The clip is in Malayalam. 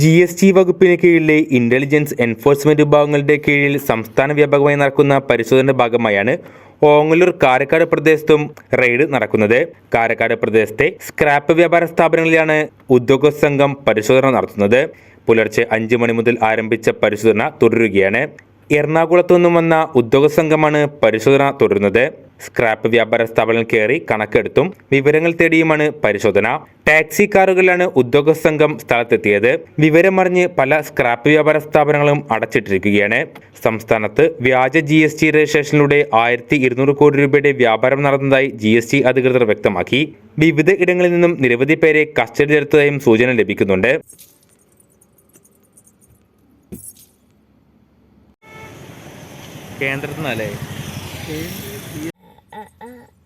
ജി എസ് ടി വകുപ്പിന് കീഴിലെ ഇന്റലിജൻസ് എൻഫോഴ്സ്മെന്റ് വിഭാഗങ്ങളുടെ കീഴിൽ സംസ്ഥാന വ്യാപകമായി നടക്കുന്ന പരിശോധനയുടെ ഭാഗമായാണ് ഓങ്ങല്ലൂർ കാരക്കാട് പ്രദേശത്തും റെയ്ഡ് നടക്കുന്നത്. കാരക്കാട് പ്രദേശത്തെ സ്ക്രാപ്പ് വ്യാപാര സ്ഥാപനങ്ങളിലാണ് ഉദ്യോഗസ്ഥ സംഘം പരിശോധന നടത്തുന്നത്. പുലർച്ചെ അഞ്ചു മണി മുതൽ ആരംഭിച്ച പരിശോധന തുടരുകയാണ്. എറണാകുളത്തു നിന്നും വന്ന ഉദ്യോഗസ്ഥ സംഘമാണ് പരിശോധന തുടരുന്നത്. സ്ക്രാപ്പ് വ്യാപാര സ്ഥാപനം കയറി കണക്കെടുത്തും വിവരങ്ങൾ തേടിയുമാണ് പരിശോധന. ടാക്സി കാറുകളിലാണ് ഉദ്യോഗസ്ഥ സംഘം സ്ഥലത്തെത്തിയത്. വിവരമറിഞ്ഞ് പല സ്ക്രാപ്പ് വ്യാപാര സ്ഥാപനങ്ങളും അടച്ചിട്ടിരിക്കുകയാണ്. സംസ്ഥാനത്ത് വ്യാജ ജി എസ് ടി രജിസ്ട്രേഷനിലൂടെ ആയിരത്തി ഇരുന്നൂറ് കോടി രൂപയുടെ വ്യാപാരം നടന്നതായി ജി എസ് ടി അധികൃതർ വ്യക്തമാക്കി. വിവിധ ഇടങ്ങളിൽ നിന്നും നിരവധി പേരെ കസ്റ്റഡിയിലെടുത്തതായും സൂചന ലഭിക്കുന്നുണ്ട്. കേന്ദ്രത്തിൽ നിന്നല്ലേ? äh, äh. äh.